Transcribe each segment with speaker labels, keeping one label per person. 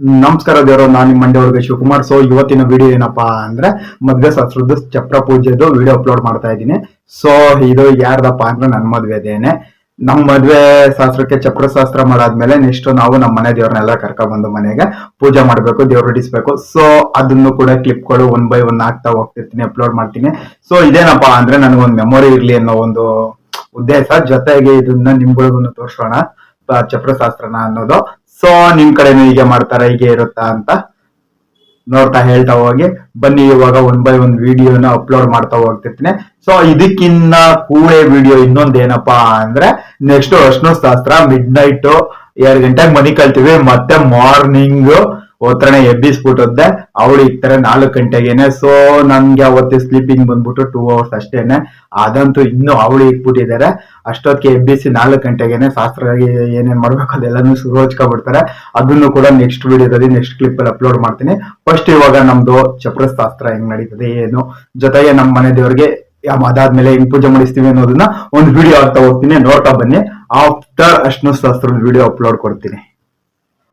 Speaker 1: ನಮಸ್ಕಾರ ದೇವರು, ನಾನು ನಿಮ್ಮ ಮಂಡ್ಯವರ್ಗ ಶಿವಕುಮಾರ್. ಸೊ ಇವತ್ತಿನ ವಿಡಿಯೋ ಏನಪ್ಪಾ ಅಂದ್ರೆ ಮದ್ವೆ ಶಾಸ್ತ್ರದ ಚಪ್ರ ಪೂಜೆದು ವಿಡಿಯೋ ಅಪ್ಲೋಡ್ ಮಾಡ್ತಾ ಇದ್ದೀನಿ. ಸೊ ಇದು ಯಾರ್ದಪ್ಪ ಅಂದ್ರೆ ನನ್ನ ಮದ್ವೆದೇನೆ ನಮ್ಮ ಮದ್ವೆ ಶಾಸ್ತ್ರಕ್ಕೆ ಚಪ್ರ ಶಾಸ್ತ್ರ ಮಾಡಾದ್ಮೇಲೆ ನೆಕ್ಸ್ಟ್ ನಾವು ನಮ್ಮ ಮನೆ ದೇವ್ರನ್ನೆಲ್ಲ ಕರ್ಕೊಂಡ್ಬಂದು ಮನೆಗೆ ಪೂಜೆ ಮಾಡಬೇಕು, ದೇವ್ರು ಹಿಡಿಸ್ಬೇಕು ಸೊ ಅದನ್ನು ಕೂಡ ಕ್ಲಿಪ್ಗಳು ಒನ್ ಬೈ ಒನ್ ಆಗ್ತಾ ಹೋಗ್ತಿರ್ತೀನಿ ಅಪ್ಲೋಡ್ ಮಾಡ್ತೀನಿ. ಸೊ ಇದೇನಪ್ಪ ಅಂದ್ರೆ ನನಗೊಂದು ಮೆಮೊರಿ ಇರ್ಲಿ ಅನ್ನೋ ಒಂದು ಉದ್ದೇಶ. ಜೊತೆಗೆ ಇದನ್ನ ನಿಮ್ಗಳಿಗೂ ತೋರ್ಸೋಣ ಚಪ್ರ ಚಪ್ರಶಾಸ್ತ್ರನ ಅನ್ನೋದು. ಸೊ ನಿಮ್ ಕಡೆನೂ ಹೀಗೆ ಮಾಡ್ತಾರೆ, ಹೀಗೆ ಇರುತ್ತಾ ಅಂತ ನೋಡ್ತಾ ಹೇಳ್ತಾ ಹೋಗಿ. ಬನ್ನಿ, ಇವಾಗ ಒನ್ ಬೈ ಒನ್ ವಿಡಿಯೋನ ಅಪ್ಲೋಡ್ ಮಾಡ್ತಾ ಹೋಗ್ತಿರ್ತೀನಿ. ಸೊ ಇದಕ್ಕಿನ್ನ ಕೂಳೆ ವಿಡಿಯೋ ಇನ್ನೊಂದ್ ಏನಪ್ಪಾ ಅಂದ್ರೆ ನೆಕ್ಸ್ಟ್ ಅರ್ಶನ ಶಾಸ್ತ್ರ ಮಿಡ್ ನೈಟ್ ಎರಡು ಗಂಟೆಗೆ ಮನಿ ಕಳ್ತೀವಿ. ಮತ್ತೆ ಮಾರ್ನಿಂಗ್ ಒತ್ತರಣೆ ಎಬ್ಬಿಸ್ಬಿಟ್ಟದ್ದೆ ಅವಳು ಇರ್ತಾರೆ ನಾಲ್ಕು ಗಂಟೆಗೇನೆ ಸೊ ನನ್ಗೆ ಅವತ್ತೆ ಸ್ಲೀಪಿಂಗ್ ಬಂದ್ಬಿಟ್ಟು ಟೂ ಅವರ್ಸ್ ಅಷ್ಟೇನೆ. ಅದಂತೂ ಇನ್ನು ಅವಳು ಇಟ್ಬಿಟ್ಟಿದ್ದಾರೆ. ಅಷ್ಟೊತ್ತಿಗೆ ಎಬ್ಬಿಸಿ ನಾಲ್ಕು ಗಂಟೆಗೇನೆ ಶಾಸ್ತ್ರವಾಗಿ ಏನೇನ್ ಮಾಡ್ಬೇಕು ಅದೆಲ್ಲಾನು ಶುರು ಹಚ್ಕೊಬಿಡ್ತಾರೆ ಅದನ್ನು ಕೂಡ ನೆಕ್ಸ್ಟ್ ವಿಡಿಯೋದಲ್ಲಿ ನೆಕ್ಸ್ಟ್ ಕ್ಲಿಪ್ ಅಲ್ಲಿ ಅಪ್ಲೋಡ್ ಮಾಡ್ತೀನಿ. ಫಸ್ಟ್ ಇವಾಗ ನಮ್ದು ಚಪ್ರ ಶಾಸ್ತ್ರ ಹೆಂಗ್ ನಡೀತದೆ, ಏನು? ಜೊತೆಗೆ ನಮ್ಮ ಮನೆ ದೇವರಿಗೆ ಅದಾದ್ಮೇಲೆ ಹೆಂಗ್ ಪೂಜೆ ಮಾಡಿಸ್ತೀವಿ ಅನ್ನೋದನ್ನ ಒಂದು ವಿಡಿಯೋ ಆಗ್ತಾ ಹೋಗ್ತೀನಿ. ನೋಡ್ತಾ ಬನ್ನಿ. ಆಫ್ಟರ್ ಅಷ್ಟು ಶಾಸ್ತ್ರದ ವಿಡಿಯೋ ಅಪ್ಲೋಡ್ ಕೊಡ್ತೀನಿ.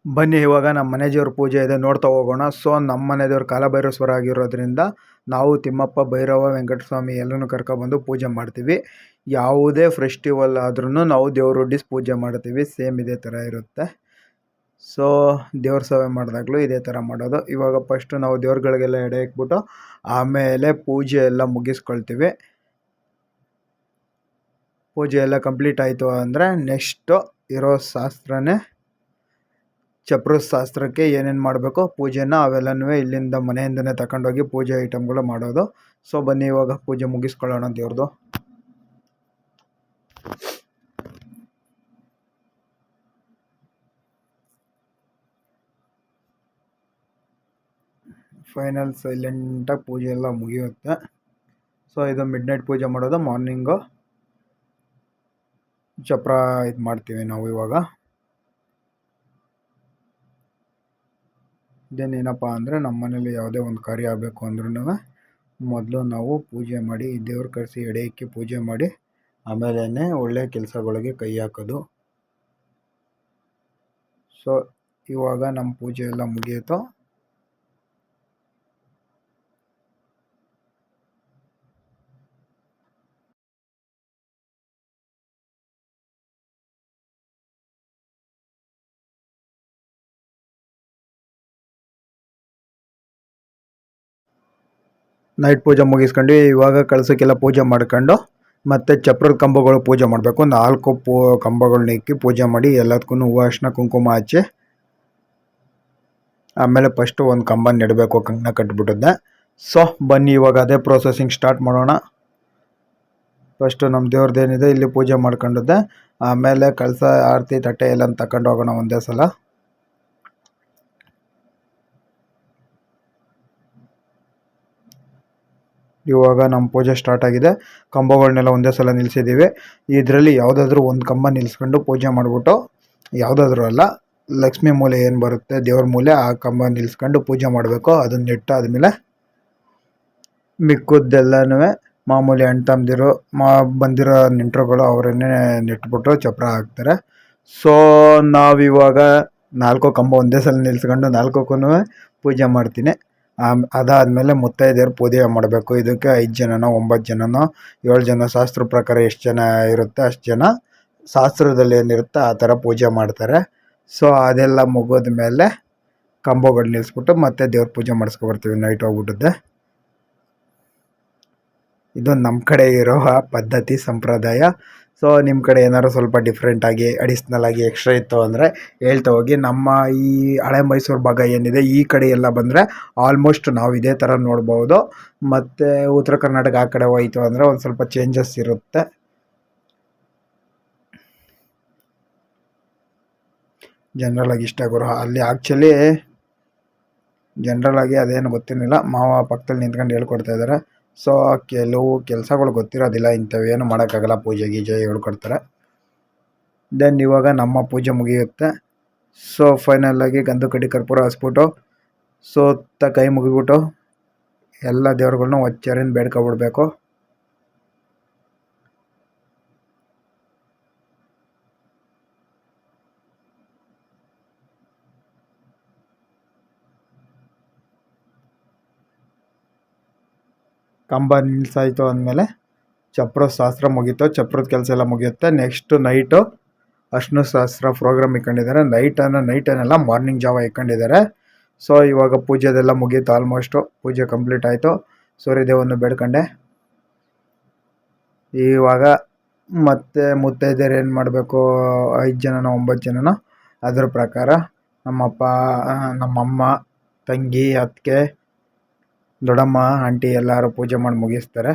Speaker 2: ಬನ್ನಿ, ಇವಾಗ ನಮ್ಮ ಮನೆ ಪೂಜೆ ಇದೆ, ನೋಡ್ತಾ ಹೋಗೋಣ. ಸೊ ನಮ್ಮ ಮನೆ ದೇವ್ರ ಆಗಿರೋದ್ರಿಂದ ನಾವು ತಿಮ್ಮಪ್ಪ, ಭೈರವ, ವೆಂಕಟಸ್ವಾಮಿ ಎಲ್ಲನೂ ಕರ್ಕೊಬಂದು ಪೂಜೆ ಮಾಡ್ತೀವಿ. ಯಾವುದೇ ಫೆಸ್ಟಿವಲ್ ಆದ್ರೂ ನಾವು ದೇವ್ರ ಪೂಜೆ ಮಾಡ್ತೀವಿ. ಸೇಮ್ ಇದೇ ಥರ ಇರುತ್ತೆ. ಸೊ ದೇವ್ರ ಸೇವೆ ಮಾಡಿದಾಗಲೂ ಇದೇ ಥರ ಮಾಡೋದು. ಇವಾಗ ಫಸ್ಟು ನಾವು ದೇವ್ರುಗಳಿಗೆಲ್ಲ ಎಡೆ ಇಟ್ಬಿಟ್ಟು ಆಮೇಲೆ ಪೂಜೆ ಎಲ್ಲ ಮುಗಿಸ್ಕೊಳ್ತೀವಿ. ಪೂಜೆ ಎಲ್ಲ ಕಂಪ್ಲೀಟ್ ಆಯಿತು ಅಂದರೆ ನೆಕ್ಸ್ಟು ಇರೋ ಶಾಸ್ತ್ರನೇ ಚಪ್ರ ಶಾಸ್ತ್ರಕ್ಕೆ ಏನೇನು ಮಾಡಬೇಕು? ಪೂಜೆನ ಅವೆಲ್ಲನೂ ಇಲ್ಲಿಂದ ಮನೆಯಿಂದನೇ ತಗೊಂಡೋಗಿ ಪೂಜೆ ಐಟಮ್ಗಳು ಮಾಡೋದು. ಸೊ, ಬನ್ನಿ, ಇವಾಗ ಪೂಜೆ ಮುಗಿಸ್ಕೊಳ್ಳೋಣ ದೇವ್ರದು. ಫೈನಲ್ ಸೈಲೆಂಟಾಗಿ ಪೂಜೆ ಎಲ್ಲ ಮುಗಿಯುತ್ತೆ. ಸೊ, ಇದು ಮಿಡ್ ನೈಟ್ ಪೂಜೆ ಮಾಡೋದು, ಮಾರ್ನಿಂಗು. ಚಪ್ರ ಇದು ಮಾಡ್ತೀವಿ ನಾವು ಇವಾಗ. ಇದೇನೇನಪ್ಪ ಅಂದರೆ ನಮ್ಮ ಮನೇಲಿ ಯಾವುದೇ ಒಂದು ಕಾರ್ಯ ಆಗಬೇಕು ಅಂದ್ರೂ ಮೊದಲು ನಾವು ಪೂಜೆ ಮಾಡಿ ದೇವ್ರ ಕರೆಸಿ ಎಡೆ ಇಕ್ಕಿ ಪೂಜೆ ಮಾಡಿ ಆಮೇಲೆ ಒಳ್ಳೆಯ ಕೆಲಸಗಳಿಗೆ ಕೈ ಹಾಕೋದು. ಸೊ ಇವಾಗ ನಮ್ಮ ಪೂಜೆ ಎಲ್ಲ ಮುಗಿಯಿತು ನೈಟ್ ಪೂಜೆ ಮುಗಿಸ್ಕೊಂಡು ಇವಾಗ ಕಳಸಕ್ಕೆಲ್ಲ ಪೂಜೆ ಮಾಡ್ಕೊಂಡು ಮತ್ತು ಚಪ್ರದ ಕಂಬಗಳು ಪೂಜೆ ಮಾಡಬೇಕು. ನಾಲ್ಕು ಪೂ ಕಂಬಗಳನ್ನ ಇಕ್ಕಿ ಪೂಜೆ ಮಾಡಿ ಎಲ್ಲದಕ್ಕೂ ಹೂವು ಅರ್ಶಿನ ಕುಂಕುಮ ಹಚ್ಚಿ ಆಮೇಲೆ ಫಸ್ಟು ಒಂದು ಕಂಬ ನೆಡಬೇಕು ಕಂಕಣ ಕಟ್ಬಿಟ್ಟಿದ್ದೆ ಸೊ ಬನ್ನಿ, ಇವಾಗ ಅದೇ ಪ್ರೊಸೆಸಿಂಗ್ ಸ್ಟಾರ್ಟ್ ಮಾಡೋಣ. ಫಸ್ಟು ನಮ್ಮ ದೇವ್ರದ್ದು ಏನಿದೆ ಇಲ್ಲಿ ಪೂಜೆ ಮಾಡ್ಕೊಂಡಿದ್ದೆ. ಆಮೇಲೆ ಕಳಸ, ಆರತಿ ತಟ್ಟೆ ಎಲ್ಲ ತಗೊಂಡು ಹೋಗೋಣ ಒಂದೇ ಸಲ. ಇವಾಗ ನಮ್ಮ ಪೂಜೆ ಸ್ಟಾರ್ಟ್ ಆಗಿದೆ. ಕಂಬಗಳನ್ನೆಲ್ಲ ಒಂದೇ ಸಲ ನಿಲ್ಲಿಸಿದ್ದೀವಿ ಇದರಲ್ಲಿ ಯಾವುದಾದ್ರೂ ಒಂದು ಕಂಬ ನಿಲ್ಲಿಸ್ಕೊಂಡು ಪೂಜೆ ಮಾಡಿಬಿಟ್ಟು, ಯಾವುದಾದ್ರೂ ಅಲ್ಲ, ಲಕ್ಷ್ಮಿ ಮೂಲೆ ಏನು ಬರುತ್ತೆ, ದೇವ್ರ ಮೂಲೆ ಆ ಕಂಬ ನಿಲ್ಲಿಸ್ಕೊಂಡು ಪೂಜೆ ಮಾಡಬೇಕು. ಅದನ್ನ ಆದಮೇಲೆ ಮಿಕ್ಕದ್ದೆಲ್ಲನೂ ಮಾಮೂಲಿ ಅಣ್ಣ ತಮ್ಮದಿರು ಮಾ ಬಂದಿರೋ ನೆಂಟರುಗಳು ಅವರನ್ನೇ ನೆಟ್ಬಿಟ್ಟು ಚಪ್ರ ಹಾಕ್ತಾರೆ. ಸೊ ನಾವಿವಾಗ ನಾಲ್ಕು ಕಂಬ ಒಂದೇ ಸಲ ನಿಲ್ಸ್ಕೊಂಡು ನಾಲ್ಕಕ್ಕೂ ಪೂಜೆ ಮಾಡ್ತೀನಿ. ಆಮ್, ಅದಾದಮೇಲೆ ಮುತ್ತೈದೆಯರು ಪೂಜೆ ಮಾಡಬೇಕು. ಇದಕ್ಕೆ ಐದು ಜನನೋ, ಒಂಬತ್ತು ಜನನೋ, ಏಳು ಜನ ಶಾಸ್ತ್ರ ಪ್ರಕಾರ ಎಷ್ಟು ಜನ ಇರುತ್ತೆ ಅಷ್ಟು ಜನ ಶಾಸ್ತ್ರದಲ್ಲಿ ಏನಿರುತ್ತೆ ಆ ಥರ ಪೂಜೆ ಮಾಡ್ತಾರೆ. ಸೊ, ಅದೆಲ್ಲ ಮುಗಿದ ಮೇಲೆ ಕಂಬಗಳು ನಿಲ್ಲಿಸ್ಬಿಟ್ಟು ಮತ್ತೆ ದೇವ್ರ ಪೂಜೆ ಮಾಡಿಸ್ಕೊಬರ್ತೀವಿ ನೈಟ್ ಹೋಗ್ಬಿಟ್ಟದ್ದೆ. ಇದು ನಮ್ಮ ಕಡೆ ಇರೋ ಪದ್ಧತಿ, ಸಂಪ್ರದಾಯ. ಸೊ ನಿಮ್ಮ ಕಡೆ ಏನಾದ್ರು ಸ್ವಲ್ಪ ಡಿಫ್ರೆಂಟಾಗಿ ಅಡಿಷ್ನಲ್ ಆಗಿ ಎಕ್ಸ್ಟ್ರಾ ಇತ್ತು ಅಂದರೆ ಹೇಳ್ತಾ ಹೋಗಿ, ನಮ್ಮ ಈ ಹಳೆ ಮೈಸೂರು ಭಾಗ ಏನಿದೆ, ಈ ಕಡೆ ಎಲ್ಲ ಬಂದರೆ ಆಲ್ಮೋಸ್ಟ್ ನಾವು ಇದೇ ಥರ ನೋಡ್ಬೋದು. ಮತ್ತು ಉತ್ತರ ಕರ್ನಾಟಕ ಆ ಕಡೆ ಹೋಯಿತು ಅಂದರೆ ಒಂದು ಸ್ವಲ್ಪ ಚೇಂಜಸ್ ಇರುತ್ತೆ. ಜನರಲ್ ಆಗಿ ಇಷ್ಟ ಗುರು, ಅಲ್ಲಿ ಆ್ಯಕ್ಚುಲಿ ಜನರಲ್ ಆಗಿ ಅದೇನು ಗೊತ್ತಿರಲಿಲ್ಲ, ಮಾವ ಪಕ್ಕದಲ್ಲಿ ನಿಂತ್ಕೊಂಡು ಹೇಳ್ಕೊಡ್ತಾ ಇದ್ದಾರೆ ಸೊ ಕೆಲವು ಕೆಲಸಗಳು ಗೊತ್ತಿರೋದಿಲ್ಲ ಇಂಥವೇನು ಮಾಡೋಕ್ಕಾಗಲ್ಲ, ಪೂಜೆ ಗೀಜೆ ಹೇಳ್ಕೊಡ್ತಾರೆ ದೆನ್ ಇವಾಗ ನಮ್ಮ ಪೂಜೆ ಮುಗಿಯುತ್ತೆ. ಸೊ ಫೈನಲಾಗಿ ಗಂಧು ಕಡ್ಡಿ ಕರ್ಪೂರ ಹಚ್ಬಿಟ್ಟು ಸುತ್ತ ಕೈ ಮುಗಿಬಿಟ್ಟು ಎಲ್ಲ ದೇವ್ರುಗಳನ್ನೂ ಒಚ್ಚರಿಂದ ಬೇಡ್ಕೊಬಿಡ್ಬೇಕು. ಕಂಬ ನಿಲ್ಸಾಯ್ತು ಅಂದಮೇಲೆ ಚಪ್ರ ಶಾಸ್ತ್ರ ಮುಗೀತು, ಚಪ್ರದ ಕೆಲಸ ಎಲ್ಲ ಮುಗಿಯುತ್ತೆ. ನೆಕ್ಸ್ಟ್ ನೈಟು ಅರ್ಶಿನ ಶಾಸ್ತ್ರ ಪ್ರೋಗ್ರಾಮ್ ಇಟ್ಕೊಂಡಿದ್ದಾರೆ ನೈಟನ್ನು ನೈಟನ್ನೆಲ್ಲ ಮಾರ್ನಿಂಗ್ ಜಾವ ಇಕ್ಕೊಂಡಿದ್ದಾರೆ. ಸೊ ಇವಾಗ ಪೂಜೆದೆಲ್ಲ ಮುಗೀತು ಆಲ್ಮೋಸ್ಟು ಪೂಜೆ ಕಂಪ್ಲೀಟ್ ಆಯಿತು. ಸೂರ್ಯದೇವನ್ನು ಬೇಡ್ಕೊಂಡೆ. ಇವಾಗ ಮತ್ತೆ ಮುತ್ತೈದೆಯರು ಏನು ಮಾಡಬೇಕು? ಐದು ಜನನ, ಒಂಬತ್ತು ಜನನ? ಅದರ ಪ್ರಕಾರ ನಮ್ಮಪ್ಪ, ನಮ್ಮಮ್ಮ, ತಂಗಿ, ಅತ್ತಿಗೆ ದೊಡ್ಡಮ್ಮ, ಆಂಟಿ ಎಲ್ಲರೂ ಪೂಜೆ ಮಾಡಿ ಮುಗಿಸ್ತಾರೆ.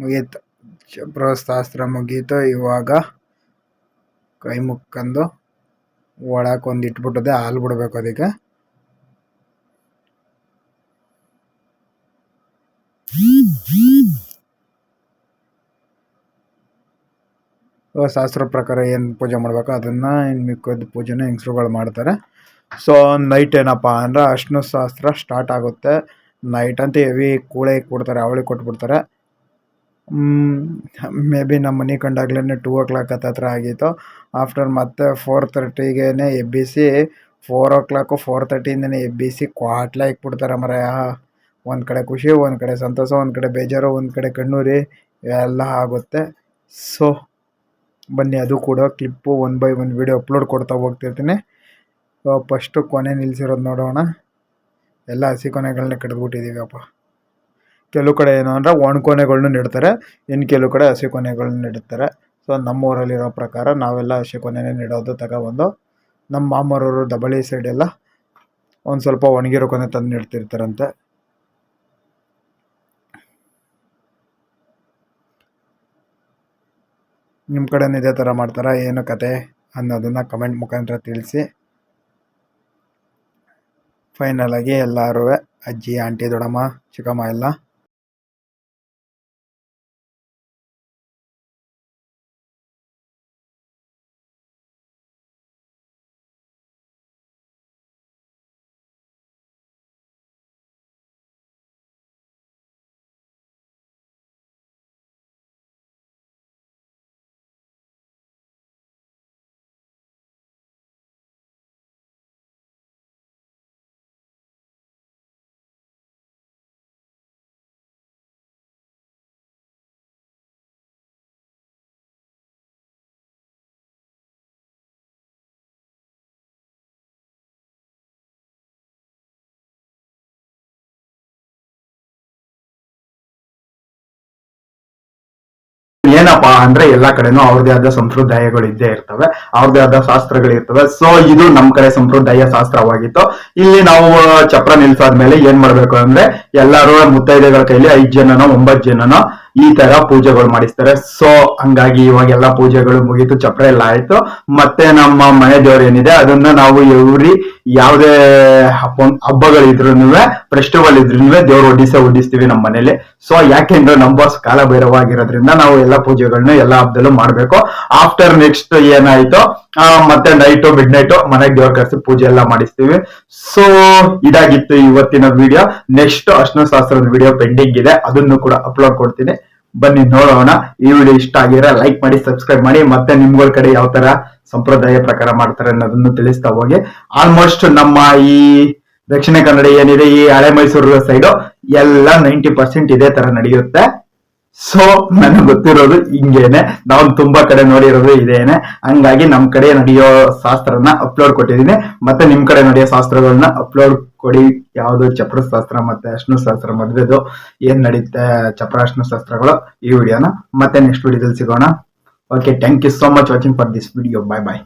Speaker 2: ಮುಗೀತು. ಶಾಸ್ತ್ರ ಮುಗೀತು. ಇವಾಗ ಕೈ ಮುಕ್ಕಂದು ಒಳಕ್ಕೆ ಒಂದು ಇಟ್ಬಿಟ್ಟದೆ ಹಾಲು ಬಿಡ್ಬೇಕು ಅದಕ್ಕೆ. ಶಾಸ್ತ್ರ ಪ್ರಕಾರ ಏನು ಪೂಜೆ ಮಾಡಬೇಕು? ಅದನ್ನು ಇನ್ನು ಮಿಕ್ಕಿದ ಪೂಜೆನ ಹೆಂಗಸ್ರುಗಳು ಮಾಡ್ತಾರೆ. ಸೊ ನೈಟ್ ಏನಪ್ಪ ಅಂದರೆ ಅಷ್ಟು ಶಾಸ್ತ್ರ ಸ್ಟಾರ್ಟ್ ಆಗುತ್ತೆ. ನೈಟ್ ಅಂತ ಹೆವಿ ಕೂಳೆ ಕೊಡ್ತಾರೆ, ಅವಳಿ ಕೊಟ್ಬಿಡ್ತಾರೆ. ಮೇ ಬಿ ನಮ್ಮ ಮನೆ ಕಂಡಾಗ್ಲೇ ಟೂ ಓ ಕ್ಲಾಕ್ ಹತ್ತತ್ರ ಆಗಿತ್ತು. ಆಫ್ಟರ್ ಮತ್ತೆ ಫೋರ್ ತರ್ಟಿಗೆ ಎಬ್ಬಿಸಿ ಫೋರ್ ಓ ಕ್ಲಾಕು ಫೋರ್ ತರ್ಟಿಯಿಂದನೇ ಎಬ್ಬಿಸಿ, ಕ್ವಾಟ್ಲ ಇಕ್ಬಿಡ್ತಾರೆ ಮರಾಯ. ಒಂದು ಕಡೆ ಖುಷಿ ಒಂದು ಕಡೆ ಸಂತೋಷ ಒಂದು ಕಡೆ ಬೇಜಾರು, ಒಂದು ಕಡೆ ಕಣ್ಣೂರಿ, ಎಲ್ಲ ಆಗುತ್ತೆ. ಸೊ ಬನ್ನಿ, ಅದು ಕೂಡ clip one by one video upload ಕೊಡ್ತಾ ಹೋಗ್ತಿರ್ತೀನಿ. ಫಸ್ಟು ಕೊನೆ ನಿಲ್ಲಿಸಿರೋದು ನೋಡೋಣ. ಎಲ್ಲ ಹಸಿ ಕೊನೆಗಳನ್ನ ಕಡಿದ್ಬಿಟ್ಟಿದ್ದೀವಪ್ಪ ಕೆಲವು ಕಡೆ ಏನು ಅಂದರೆ ಒಣಕೊನೆಗಳ್ನ ನೆಡ್ತಾರೆ. ಇನ್ನು ಕೆಲವು ಕಡೆ ಹಸಿ ಕೊನೆಗಳನ್ನ ನೆಡ್ತಾರೆ. ಸೊ ನಮ್ಮ ಊರಲ್ಲಿರೋ ಪ್ರಕಾರ ನಾವೆಲ್ಲ ಹಸಿ ಕೊನೆನೇ ನೀಡೋದು ತಗೊಬಂದು. ನಮ್ಮ ಮಾಮರವರು, ದಬಳಿ ಸೈಡೆಲ್ಲ ಒಂದು ಸ್ವಲ್ಪ ಒಣಗಿರೋ ಕೊನೆ ತಂದು ನೆಡ್ತಿರ್ತಾರಂತೆ. ನಿಮ್ಮ ಕಡೆನೂ ಇದೇ ಥರ ಮಾಡ್ತಾರಾ, ಏನು ಕತೆ ಅನ್ನೋದನ್ನು ಕಮೆಂಟ್ ಮುಖಾಂತರ ತಿಳಿಸಿ. ಫೈನಲಾಗಿ ಎಲ್ಲರೂ ಅಜ್ಜಿ, ಆಂಟಿ, ದೊಡ್ಡಮ್ಮ, ಚಿಕ್ಕಮ್ಮ ಎಲ್ಲ
Speaker 1: ಏನಪ್ಪಾ ಅಂದ್ರೆ ಎಲ್ಲಾ ಕಡೆನೂ ಅವ್ರದೇ ಆದ ಸಂಪ್ರದಾಯಗಳು ಇದ್ದೇ ಇರ್ತವೆ ಅವ್ರದೇ ಆದ ಶಾಸ್ತ್ರಗಳು ಇರ್ತವೆ ಸೊ ಇದು ನಮ್ ಕಡೆ ಸಂಪ್ರದಾಯ ಶಾಸ್ತ್ರವಾಗಿತ್ತು. ಇಲ್ಲಿ ನಾವು ಚಪ್ರ ನಿಲ್ಸಾದ್ಮೇಲೆ ಏನ್ ಮಾಡ್ಬೇಕು ಅಂದ್ರೆ ಎಲ್ಲಾರು ಮುತ್ತೈದೆಗಳ ಕೈಲಿ ಐದ್ ಜನನೋ ಒಂಬತ್ ಜನನೋ ಈ ತರ ಪೂಜೆಗಳು ಮಾಡಿಸ್ತಾರೆ. ಸೊ ಹಂಗಾಗಿ ಇವಾಗೆಲ್ಲ ಪೂಜೆಗಳು ಮುಗೀತು, ಚಪ್ರ ಎಲ್ಲ ಆಯ್ತು. ಮತ್ತೆ ನಮ್ಮ ಮನೆ ದೇವ್ರ ಏನಿದೆ, ಅದನ್ನ ನಾವು ಎವ್ರಿ ಯಾವ್ದೇ ಹಬ್ಬಗಳಿದ್ರು ಫೆಸ್ಟಿವಲ್ ಇದ್ರು ದೇವ್ರು ಒಡ್ಡಿಸ ಒಡ್ಡಿಸ್ತೀವಿ ನಮ್ಮ ಮನೇಲಿ. ಸೊ ಯಾಕೆಂದ್ರೆ ನಮ್ಮ ಬಾಸ್ ಕಾಲ ಭೈರವಾಗಿರೋದ್ರಿಂದ ನಾವು ಎಲ್ಲಾ ಪೂಜೆಗಳನ್ನ ಎಲ್ಲಾ ಹಬ್ಬದಲ್ಲೂ ಮಾಡ್ಬೇಕು. ಆಫ್ಟರ್ ನೆಕ್ಸ್ಟ್ ಏನಾಯ್ತು ಮತ್ತೆ ನೈಟು ಮಿಡ್ ನೈಟು ಮನೆಗೆ ದೇವ್ರ ಕರೆಸಿ ಪೂಜೆ ಎಲ್ಲ ಮಾಡಿಸ್ತೀವಿ. ಸೊ ಇದಾಗಿತ್ತು ಇವತ್ತಿನ ವಿಡಿಯೋ ನೆಕ್ಸ್ಟ್ ಅರ್ಶನ ಶಾಸ್ತ್ರದ ವಿಡಿಯೋ ಪೆಂಡಿಂಗ್ ಇದೆ. ಅದನ್ನು ಕೂಡ ಅಪ್ಲೋಡ್ ಕೊಡ್ತೀನಿ. ಬನ್ನಿ, ನೋಡೋಣ. ಈ ವಿಡಿಯೋ ಇಷ್ಟ ಆಗಿದ್ರೆ ಲೈಕ್ ಮಾಡಿ ಸಬ್ಸ್ಕ್ರೈಬ್ ಮಾಡಿ. ಮತ್ತೆ ನಿಮ್ಗಳ ಕಡೆ ಯಾವ ತರ ಸಂಪ್ರದಾಯ ಪ್ರಕಾರ ಮಾಡ್ತಾರೆ ಅನ್ನೋದನ್ನು ತಿಳಿಸ್ತಾ ಹೋಗಿ. ಆಲ್ಮೋಸ್ಟ್ ನಮ್ಮ ಈ ದಕ್ಷಿಣ ಕನ್ನಡ ಏನಿದೆ, ಈ ಹಳೆ ಮೈಸೂರು ಸೈಡು ಎಲ್ಲ ನೈಂಟಿ ಪರ್ಸೆಂಟ್ ಇದೇ ತರ ನಡೆಯುತ್ತೆ. ಸೊ ನನಗೆ ಗೊತ್ತಿರೋದು ಹಿಂಗೇನೆ. ನಾವು ತುಂಬಾ ಕಡೆ ನೋಡಿರೋದು ಇದೇನೆ. ಹಂಗಾಗಿ ನಮ್ ಕಡೆ ನಡೆಯೋ ಶಾಸ್ತ್ರನ ಅಪ್ಲೋಡ್ ಕೊಟ್ಟಿದ್ದೀನಿ. ಮತ್ತೆ ನಿಮ್ ಕಡೆ ನಡೆಯೋ ಶಾಸ್ತ್ರಗಳನ್ನ ಅಪ್ಲೋಡ್ ಕೊಡಿ. ಯಾವುದು ಚಪ್ರ ಶಾಸ್ತ್ರ ಮತ್ತೆ ಅಷ್ಣು ಶಾಸ್ತ್ರ ಮದ್ವೆದು ಏನ್ ನಡೀತೆ ಚಪ್ರ ಅರ್ಶನ ಶಾಸ್ತ್ರಗಳು ಈ ವಿಡಿಯೋನ. ಮತ್ತೆ ನೆಕ್ಸ್ಟ್ ವಿಡಿಯೋದಲ್ಲಿ ಸಿಗೋಣ. Okay thank you so much watching for this video bye bye